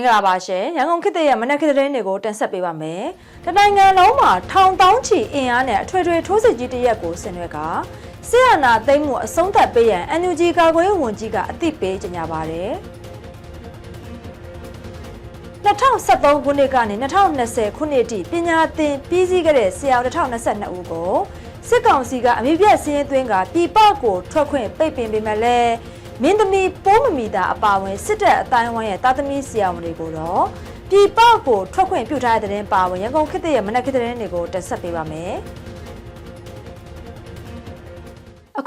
င်္ဂလာပါရှင်ရန်ကုန်ခေတ်သစ်ရဲ့မနက်ခေတ်သတင်းတွေကိုတင်ဆက်ပေးပါမယ်။တနိုင်ငံလုံးမှာထောင်တောင်းချီအင်အားနဲ့အထွေထွေထိုးစစ်ကြီးတစ်ရက်ကိုဆင်နွှဲကဆီယနာသိမ်းမှုအဆုံးသတ်ပေးရန် NUG ကာကွယ်ရေးဝန်ကြီးကအသိပေးကြေညာပါတယ်။2013ခုနှစ်ကနေ2020ခုနှစ်အထိပညာသင်ပြီးစီးခဲ့တဲ့ဆရာ2022ဦးကိုစစ်ကောင်စီကအမိပြတ်စည်းရင်းသွင်းကပြည်ပကိုထွက်ခွင့်ပိတ်ပင်ပေးမယ်လဲ မင်းသမီးပိုးမမီတာအပါအဝင်စစ်တပ်အတိုင်းဝိုင်းရဲ့တာသမီဆရာဝန်တွေကိုတော့ပြည်ပကိုထွက်ခွင့်ပြုထားတဲ့တဲ့ပါဝင်ရန်ကုန်ခေတ်သစ်ရဲ့မနက်ခေတ်သတင်းတွေကိုတက်ဆက်ပေးပါမယ်။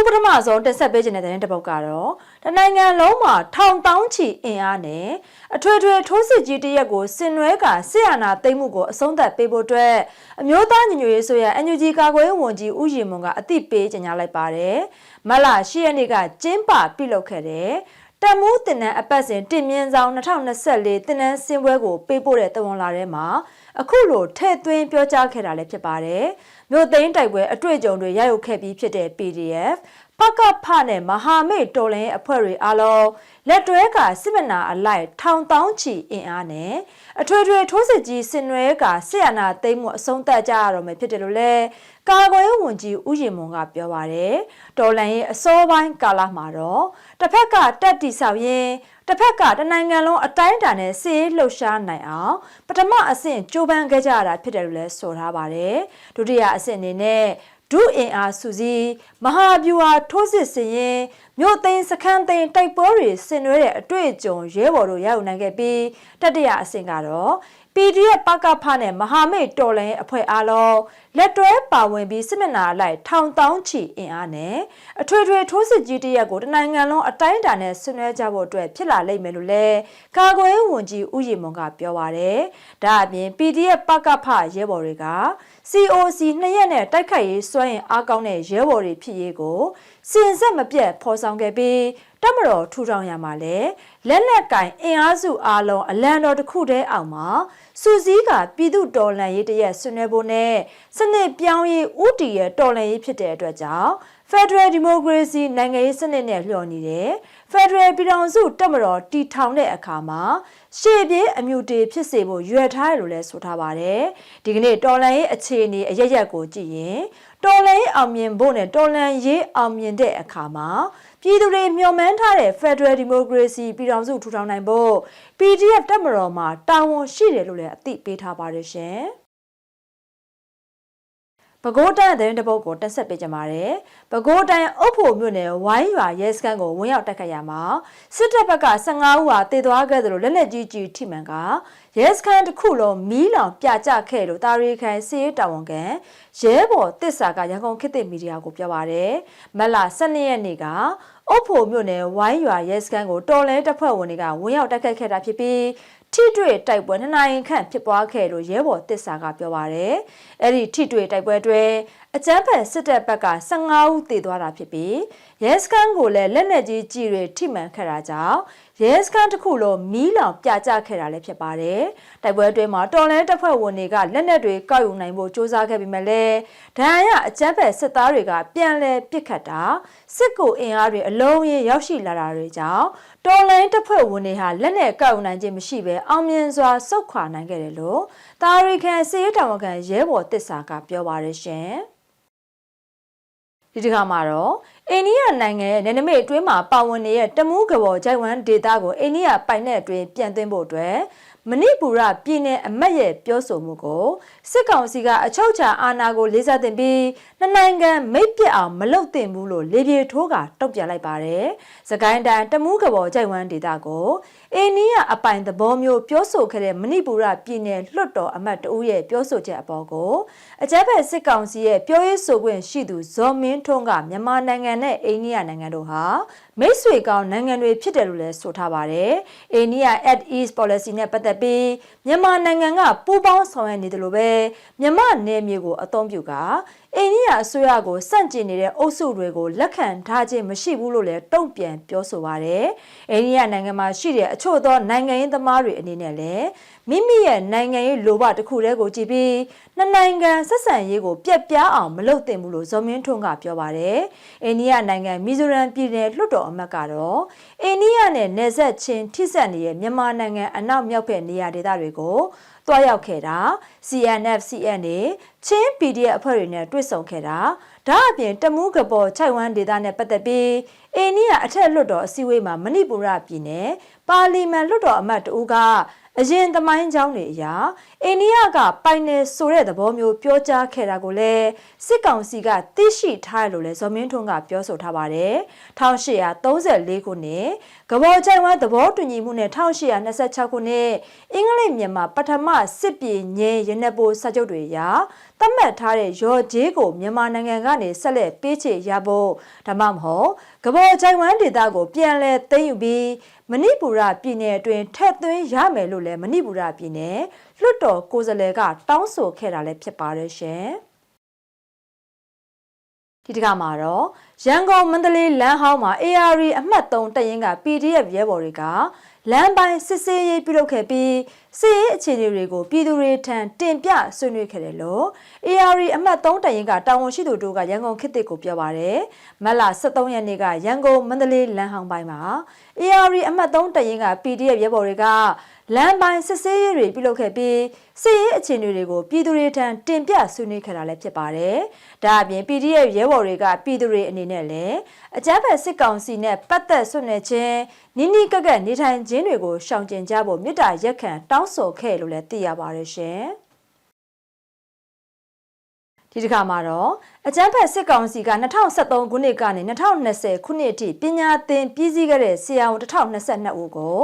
ခုပထမဆုံးတက်ဆက်ပေးခြင်းတဲ့တဲ့တစ်ပုတ်ကတော့တနိုင်ငံလုံးမှာထောင်တောင်းချီအင်အားနဲ့အထွေထွေထိုးစစ်ကြီးတရက်ကိုဆင်နွှဲကဆီယနာသိမ်းမှုကိုအဆုံးသတ်ပေးဖို့အတွက်အမျိုးသားညီညွတ်ရေးဆိုရ NUG ကာကွယ်ရေးဝန်ကြီးဦးရီမွန်ကအသိပေးကြေညာလိုက်ပါတယ်။မလ10ရက်နေ့ကကျင်းပပြုလုပ်ခဲ့တဲ့တမိုးတင်နန်းအပတ်စဉ်တင်မြင့်ဆောင်2024တင်နန်းစင်ပွဲကိုပေးပို့တဲ့တဝန်လာထဲမှာ အခုလိုထဲ့သွင်းပြောကြားခဲ့တာလည်းဖြစ်ပါတယ်။မြို့သိမ်းတိုက်ပွဲအတွေ့အကြုံတွေရရုပ်ခဲ့ပြီးဖြစ်တဲ့ PDF ပကဖနဲ့မဟာမိတ်တော်လင်းအဖွဲ့တွေအားလုံးလက်တွဲကစစ်မနာအလိုက်ထောင်တောင်းချီအင်အားနဲ့အထွေထွေထိုးစစ်ကြီးဆင်နွှဲကစစ်အာဏာသိမ်းမှုအဆုံးသတ်ကြရတော့မယ်ဖြစ်တယ်လို့လဲကာကွယ်ရေးဝန်ကြီးဦးရင်မွန်ကပြောပါတယ်တော်လန်ရဲ့အစောပိုင်းကာလမှာတော့တစ်ဖက်ကတက်တီဆောက်ရင် တစ်ဖက်ကတနိုင်ငံလုံးအတိုင်းအတာနဲ့စီးလှုပ်ရှားနိုင်အောင်ပထမအဆင့်ကြိုးပမ်းခဲ့ကြရတာဖြစ်တယ်လို့လဲဆိုထားပါတယ်ဒုတိယအဆင့်အနေနဲ့ဒုအင်အားစုစည်းမဟာဗျူဟာထိုးစစ်ဆင်ရင်မြို့သိမ်းစခန်းသိမ်းတိုက်ပွဲတွေဆင်နွှဲတဲ့အတွေ့အကြုံရဲဘော်တို့ရောက်နိုင်ခဲ့ပြီးတတိယအဆင့်ကတော့ PDF ပကဖနဲ့မဟာမိတ်တော်လှန်ရေးအဖွဲ့အားလုံးလက်တွဲပါဝင်ပြီးစစ်မျက်နှာအလိုက်ထောင်တောင်းချီအင်အားနဲ့အထွေထွေထိုးစစ်ကြီးတရက်ကိုတနိုင်ငံလုံးအတိုင်းအတာနဲ့ဆင်နွှဲကြဖို့အတွက်ဖြစ်လာလိမ့်မယ်လို့လည်းကာကွယ်ရေးဝန်ကြီးဦးရီမွန်ကပြောပါရယ်။ဒါအပြင် PDF ပကဖရဲဘော်တွေက COC နှစ်ရက်နဲ့တိုက်ခိုက်ရေးစွမ်းရင်အားကောင်းတဲ့ရဲဘော်တွေဖြစ်ရေးကိုစင်ဆက်မပြတ်ဖော်ဆောင်ခဲ့ပြီးတမတော်ထူထောင်ရမှာလဲလက်လက်ကင်အင်အားစုအားလုံးအလံတော်တစ်ခုတည်းအောင်မှာစူစည်းကပြည်သူတော်လှန်ရေးတရက်ဆွနေဖို့နဲ့စနစ်ပြောင်းရေးဥတီရဲ့တော်လှန်ရေးဖြစ်တဲ့အတွက်ကြောင့် Federal Democracy နိုင်ငံရေးစနစ်နဲ့လျော်နေတယ် Federal ပြည်ထောင်စုတက်မတော်တီထောင်တဲ့အခါမှာရှေ့ပြေးအမြူတေဖြစ်စေဖို့ရွယ်ထားရလို့လဲဆိုထားပါတယ်ဒီကနေ့တော်လန်ရေးအခြေအနေအရရက်ကိုကြည့်ရင်တော်လန်ရေးအောင်မြင်ဖို့နဲ့တော်လန်ရေးအောင်မြင်တဲ့အခါမှာပြည်သူတွေမျှော်မှန်းထားတဲ့ Federal Democracy ပြည်ထောင်စုထူထောင်နိုင်ဖို့ PDF တက်မတော်မှာတာဝန်ရှိတယ်လို့လည်းအသိပေးထားပါတယ်ရှင် ပဲခူးတိုင်းတဲ့တပုတ်ကိုတက်ဆက်ပေးကြပါတယ်။ပဲခူးတိုင်းအုပ်ဖို့မြို့နယ်ဝိုင်းရွာရဲစခန်းကိုဝင်ရောက်တက်ခတ်ရမှာစစ်တပ်ဘက်က15ဦးဟာတည်သွားခဲ့သလိုလက်လက်ကြီးကြီးထိမှန်ကရဲစခန်းတစ်ခုလုံးမီးလောင်ပြကြခဲ့လို့တာရီခိုင်စီးတာဝန်ခံရဲဘော်တစ္ဆာကရန်ကုန်ခေတ်သစ်မီဒီယာကိုပြောပါတယ်။မက်လာ12ရက်နေ့ကအုပ်ဖို့မြို့နယ်ဝိုင်းရွာရဲစခန်းကိုတော်လဲတပ်ဖွဲ့ဝင်တွေကဝင်ရောက်တက်ခတ်ခဲ့တာဖြစ်ပြီးထိတွေ့တိုက်ပွဲနှစ်နိုင်ခန့်ဖြစ်ပွားခဲ့လို့ရဲဘော်တစ္ဆာကပြောပါရယ်အဲ့ဒီထိတွေ့တိုက်ပွဲတွေအကြမ်းဖက်စစ်တပ်ဘက်က15ဦးသေသွားတာဖြစ်ပြီးရဲစခန်းကိုလည်းလက်နက်ကြီးကြီးတွေထိမှန်ခဲ့တာကြောင့်ရဲစခန်းတစ်ခုလုံးမီးလောင်ပြကြခဲ့တာလည်းဖြစ်ပါတယ်။တိုက်ပွဲအတွင်းမှာတော်လန်တပ်ဖွဲ့ဝင်တွေကလက်နက်တွေကောက်ယူနိုင်ဖို့စ조사ခဲ့ပြီးမှလည်းဒဏ်ရာအကြမ်းဖက်စစ်သားတွေကပြန်လည်ပစ်ခတ်တာစစ်ကိုအင်အားတွေအလုံးရင်ရောက်ရှိလာတာတွေကြောင့်တော်လန်တပ်ဖွဲ့ဝင်တွေဟာလက်နက်ကောက်ယူနိုင်ခြင်းမရှိဘဲအောင်မြင်စွာဆုတ်ခွာနိုင်ခဲ့တယ်လို့တာရီကန်စစ်ရေးတာဝန်ခံရဲဘော်တစ္ဆာကပြောပါရရှင်။ ဒီတစ်ခါမှာတော့အိန္ဒိယနိုင်ငံရဲ့နယ်နိမိတ်အတွင်းမှာပါဝင်နေတဲ့တမူးကဘော်ဂျိုင်ဝမ်ဒေတာကိုအိန္ဒိယပိုင်နယ်အတွင်းပြန်သွင်းဖို့အတွက်မဏိပူရပြည်နယ်အမတ်ရဲ့ပြောဆိုမှုကိုစစ်ကောင်စီကအချုပ်ချာအာဏာကိုလေးစားတင်ပြီးနှစ်နိုင်ငံမိတ်ပြတ်အောင်မလုပ်သင့်ဘူးလို့လေပြေထိုးကတုံ့ပြန်လိုက်ပါတယ်။စကိုင်းတိုင်းတမူးကဘော်ကြိုက်ဝမ်းဒေတာကို အိန္ဒိယအပိုင်သဘောမျိုးပြောဆိုခဲ့တဲ့မဏိပူရပြည်နယ်လွှတ်တော်အမတ်တဦးရဲ့ပြောဆိုချက်အပေါ်ကိုအကြမ်းဖက်စစ်ကောင်စီရဲ့ပြောရေးဆိုခွင့်ရှိသူဇော်မင်းထွန်းကမြန်မာနိုင်ငံနဲ့အိန္ဒိယနိုင်ငံတို့ဟာမိတ်ဆွေကောင်းနိုင်ငံတွေဖြစ်တယ်လို့လည်းဆိုထားပါတယ်။အိန္ဒိယ at east policy နဲ့ပတ်သက်ပြီးမြန်မာနိုင်ငံကပူးပေါင်းဆောင်ရွက်နေတယ်လို့ပဲမြန်မာနယ်မြေကိုအသုံးပြုက အိန္ဒိယအစိုးရကိုစန့်ကျင်နေတဲ့အုပ်စုတွေကိုလက်ခံထားခြင်းမရှိဘူးလို့လည်းတုံ့ပြန်ပြောဆိုပါတယ်။အိန္ဒိယနိုင်ငံမှာရှိတဲ့အချို့သောနိုင်ငံရေးသမားတွေအနေနဲ့လည်းမိမိရဲ့နိုင်ငံရေးလိုဘတစ်ခုတည်းကိုကြည့်ပြီးနှစ်နိုင်ငံဆက်ဆံရေးကိုပြက်ပြားအောင်မလုပ်သင့်ဘူးလို့ဇော်မင်းထွန်းကပြောပါတယ်။အိန္ဒိယနိုင်ငံမီဇိုရမ်ပြည်နယ်လွှတ်တော်အမတ်ကတော့အိန္ဒိယနဲ့နယ်စပ်ချင်းထိစပ်နေတဲ့မြန်မာနိုင်ငံအနောက်မြောက်ဘက်နေရာဒေသတွေကို တွားရောက်ခဲ့တာ CNF CN နဲ့ချင်း PDF အဖွဲ့တွေနဲ့တွေ့ဆုံခဲ့တာဒါအပြင်တမူးကပေါ်ခြိုက်ဝမ်းဒေသနဲ့ပတ်သက်ပြီးအိန္ဒိယအထက်လွှတ်တော်အစည်းအဝေးမှာမဏိပူရပြည်နယ်ပါလီမန်လွှတ်တော်အမတ်တဦးကအရင်သမိုင်းကြောင်းတွေအရာ အိန္ဒိယကပိုင်နယ်ဆိုတဲ့သဘောမျိုးပြောကြားခဲ့တာကိုလည်းစစ်ကောင်စီကသိရှိထားတယ်လို့လည်းဇော်မင်းထွန်းကပြောဆိုထားပါတယ်1834ခုနှစ်ကဘောချိုင်ဝမ်သဘောတူညီမှုနဲ့1826ခုနှစ်အင်္ဂလိပ်မြန်မာပထမစစ်ပြေငင်းရနက်ပိုးစာချုပ်တွေအရသတ်မှတ်ထားတဲ့ရော်ဂျေးကိုမြန်မာနိုင်ငံကနေဆက်လက်ပေးချေရဖို့ဒါမှမဟုတ်ကဘောချိုင်ဝမ်ဒေသကိုပြန်လည်သိမ်းယူပြီးမဏိပူရပြည်နယ်အတွင်းထက်သွင်းရမယ်လို့လည်းမဏိပူရပြည်နယ်လွှတ်တော်ကိုယ်စားလှယ်ကတောင်းဆိုခဲ့တာလည်းဖြစ်ပါတယ်ရှင်ဒီတကမှာတော့ရန်ကုန်မန္တလေးလမ်းဟောင်းမှာ AR အမှတ်3တရင်က PDF ရဲဘော်တွေကလမ်းပိုင်းစစ်ဆေးရေးပြုလုပ်ခဲ့ပြီး စစ်ရေးအခြေအနေတွေကိုပြည်သူတွေထံတင်ပြဆွေးနွေးခဲ့တယ်လို့ AR အမှတ်3တရင်ကတာဝန်ရှိသူတို့ကရန်ကုန်ခေတ်သစ်ကိုပြောပါရယ်မတ်လ23ရက်နေ့ကရန်ကုန်မန္တလေးလမ်းဟောင်းပိုင်းမှာ AR အမှတ်3တရင်က PDF ရဲဘော်တွေကလမ်းပိုင်းစစ်ဆေးရေးတွေပြုလုပ်ခဲ့ပြီးစစ်ရေးအခြေအနေတွေကိုပြည်သူတွေထံတင်ပြဆွေးနွေးခဲ့တာလည်းဖြစ်ပါတယ်။ဒါအပြင် PDF ရဲဘော်တွေကပြည်သူတွေအနေနဲ့လည်းအကြမ်းဖက်စစ်ကောင်စီနဲ့ပတ်သက်ဆွေးနွေးခြင်းနိနိကက်ကက်နေထိုင်ခြင်းတွေကိုရှောင်ကျဉ်ကြဖို့မြစ်တာရက်ခံတောင်းဆိုခဲ့လို့လည်းသိရပါတယ်ရှင်။ဒီတစ်ခါမှာတော့အကျန်းဖက်စစ်ကောင်စီက2023ခုနှစ်ကနေ2020ခုနှစ်အထိပညာသင်ပြည်စည်းခဲ့တဲ့ဆရာဝန်1022ဦးကို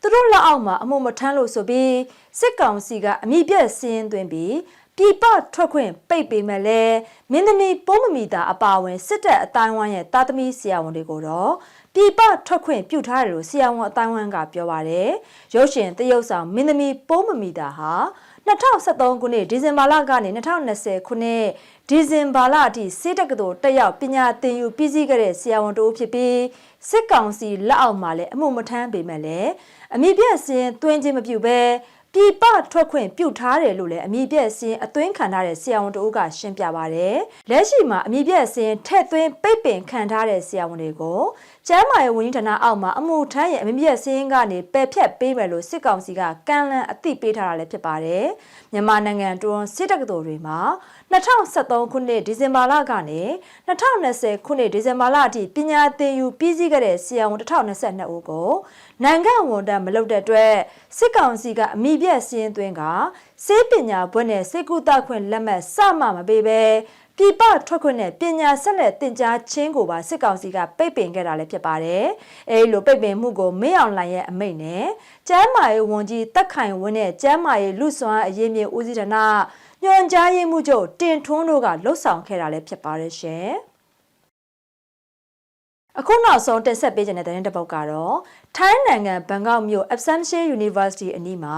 သူတို့လက်အောက်မှာအမှုမထမ်းလို့ဆိုပြီးစစ်ကောင်စီကအမိပြက်စင်းသွင်းပြီးပြပထွက်ခွင့်ပိတ်ပေမဲ့လည်းမင်းသမီးပိုးမမီတာအပါအဝင်စစ်တပ်အတိုင်းဝိုင်းရဲ့တာသမီဆရာဝန်တွေကိုတော့ ပြပထွက်ခွင့်ပြုထားတယ်လို့ဆရာဝန်အတိုင်းဝိုင်းကပြောပါတယ်ရုပ်ရှင်တရုတ်ဆောင်မင်းသမီးပိုးမမီတာဟာ2023ခုနှစ်ဒီဇင်ဘာလကနေ2020ခုနှစ်ဒီဇင်ဘာလအထိစေတက္ကသိုလ်တက်ရောက်ပညာသင်ယူပြီးစီးခဲ့တဲ့ဆရာဝန်တို့ဖြစ်ပြီးစစ်ကောင်စီလက်အောက်မှာလည်းအမှုမထမ်းပေမဲ့လည်းအမိပြည့်စင်သွင်းခြင်းမပြုဘဲပြ ည်ပထွက်ခွင့်ပြုထားတယ်လို့လည်းအမိပြည့်စင်အသွင်းခံထားတဲ့ဆရာဝန်တို့ကရှင်းပြပါဗျ။လက်ရှိမှာအမိပြည့်စင်ထက်သွင်းပိတ်ပင်ခံထားတဲ့ဆရာဝန်တွေကိုကျမ်းမာရေးဝန်ကြီးဌာနအောက်မှာအမှုထမ်းရဲ့အမိပြည့်စင်ကနေပယ်ဖြတ်ပေးမယ်လို့စစ်ကောင်စီကကန့်လန့်အသိပေးထားတာလည်းဖြစ်ပါတယ်။မြန်မာနိုင်ငံတွန်းစစ်တက္ကသိုလ်တွေမှာ 2023ခုနှစ်ဒီဇင်ဘာလကနေ2020ခုနှစ်ဒီဇင်ဘာလအထိပညာသင်ယူပြီးစီးခဲ့တဲ့ဆရာဝန်1022ဦးကိုနိုင်ငံဝန်ထမ်းမလုပ်တဲ့အတွက်စစ်ကောင်စီကအမိပြည့်စင်းသွင်းကစေပညာဘွဲ့နဲ့စေကူတာခွင့်လက်မှတ်စမှမပေးပဲပြည်ပထွက်ခွင့်နဲ့ပညာဆက်လက်တင် जा ချင်းကိုပါစစ်ကောင်စီကပိတ်ပင်ခဲ့တာလည်းဖြစ်ပါတယ်။အဲဒီလိုပိတ်ပင်မှုကိုမင်းအောင်လှိုင်ရဲ့အမိန့်နဲ့ကျမ်းမာရေးဝန်ကြီးတက်ခိုင်ဝင်းနဲ့ကျမ်းမာရေးလူစွမ်းအရေးမြေဦးစီးဌာန ညွှန်ကြားရေးမှူးချုပ်တင်ထွန်းတို့ကလှုပ်ဆောင်ခဲ့တာလည်းဖြစ်ပါတယ်ရှင်။အခုနောက်ဆုံးတင်ဆက်ပေးခြင်းတဲ့တဲ့တစ်ပုတ်ကတော့ထိုင်းနိုင်ငံဘန်ကောက်မြို့ Assumption University အနီးမှာ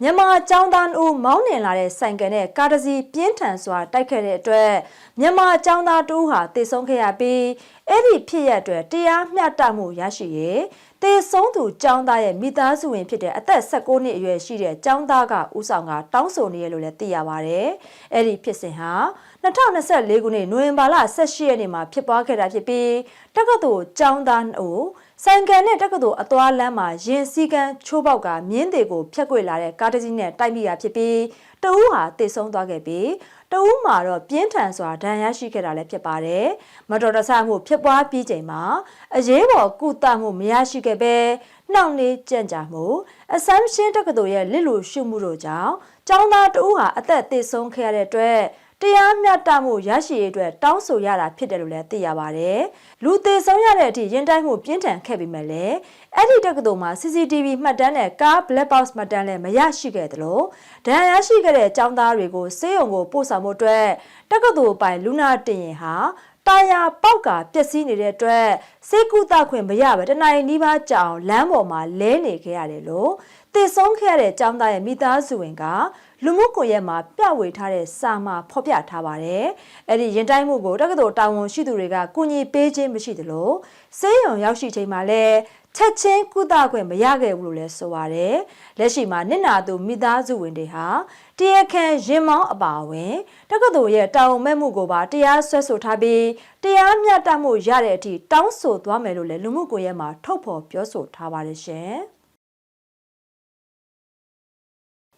မြန်မာကျောင်းသားတို့မောင်းနှင်လာတဲ့ဆိုင်ကယ်နဲ့ကားတစ်စီးပြင်းထန်စွာတိုက်ခဲ့တဲ့အတွက်မြန်မာကျောင်းသားတို့ဟာတေဆုံးခဲ့ရပြီးအဲ့ဒီဖြစ်ရအတွက်တရားမျှတမှုရရှိရေး တေဆုံးသူကျောင်းသားရဲ့မိသားစုဝင်ဖြစ်တဲ့အသက်16နှစ်အရွယ်ရှိတဲ့ကျောင်းသားကဦးဆောင်ကတောင်းဆိုနေရလို့လည်းသိရပါဗျ။အဲ့ဒီဖြစ်စဉ်ဟာ2024ခုနှစ်နိုဝင်ဘာလ18ရက်နေ့မှာဖြစ်ပွားခဲ့တာဖြစ်ပြီးတက္ကသိုလ်ကျောင်းသားတို့ဆိုင်ကန်နဲ့တက္ကသိုလ်အသွားလမ်းမှာရင်စည်းကမ်းချိုးပေါက်ကမြင်းတွေကိုဖျက်ကွေလာတဲ့ကားတစ်စီးနဲ့တိုက်မိတာဖြစ်ပြီးတဦးဟာတေဆုံးသွားခဲ့ပြီး တဦးမှာတော့ပြင်းထန်စွာဒဏ်ရာရှိခဲ့တာလည်းဖြစ်ပါတယ်။မတော်တဆမှုဖြစ်ပွားပြီးချိန်မှာအရေးပေါ်ကုသမှုမရရှိခဲ့ပဲနှောင့်နှေးကြံ့ကြာမှု Assumption တက္ကသိုလ်ရဲ့လစ်လူရှုမှုတို့ကြောင့်ကျောင်းသားတဦးဟာအသက်သေဆုံးခဲ့ရတဲ့အတွက် တရားမျှတမှုရရှိရေးအတွက်တောင်းဆိုရတာဖြစ်တယ်လို့လည်းသိရပါတယ်။လူသေးဆုံးရတဲ့အထိရင်တိုင်းမှုပြင်းထန်ခဲ့ပေမဲ့လည်းအဲ့ဒီတက္ကသိုလ်မှာ CCTV မှတ်တမ်းနဲ့ကား black box မှတ်တမ်းလည်းမရရှိခဲ့သလိုဒဏ်ရာရှိခဲ့တဲ့ចောင်းသားတွေကိုစေယုံကိုပို့ဆောင်ဖို့အတွက်တက္ကသိုလ်ပိုင်လူနာတင်ရင်ဟာတာယာပေါက်ကပျက်စီးနေတဲ့အတွက်စေကုသခွင့်မရပဲတနိုင်နီးပါးကြောင်လမ်းပေါ်မှာလဲနေခဲ့ရတယ်လို့ တည်ဆုံးခဲ့ရတဲ့ចောင်းသားရဲ့မိသားစုဝင်ကလူမှုကွန်ရက်မှာပြဝေထားတဲ့စာမှာဖော်ပြထားပါတယ်။အဲ့ဒီရင်တိုင်းမှုကိုတက္ကသိုလ်တာဝန်ရှိသူတွေကကူညီပေးခြင်းမရှိသလိုစေးရုံရောက်ရှိချိန်မှာလည်းချက်ချင်းကုသခွင့်မရခဲ့ဘူးလို့လည်းဆိုပါတယ်။လက်ရှိမှာနစ်နာသူမိသားစုဝင်တွေဟာတရားခံရင်မောင်းအပါအဝင်တက္ကသိုလ်ရဲ့တာဝန်မဲ့မှုကိုပါတရားစွဲဆိုထားပြီးတရားမျှတမှုရတဲ့အထိတောင်းဆိုသွားမယ်လို့လည်းလူမှုကွန်ရက်မှာထုတ်ဖော်ပြောဆိုထားပါတယ်ရှင်။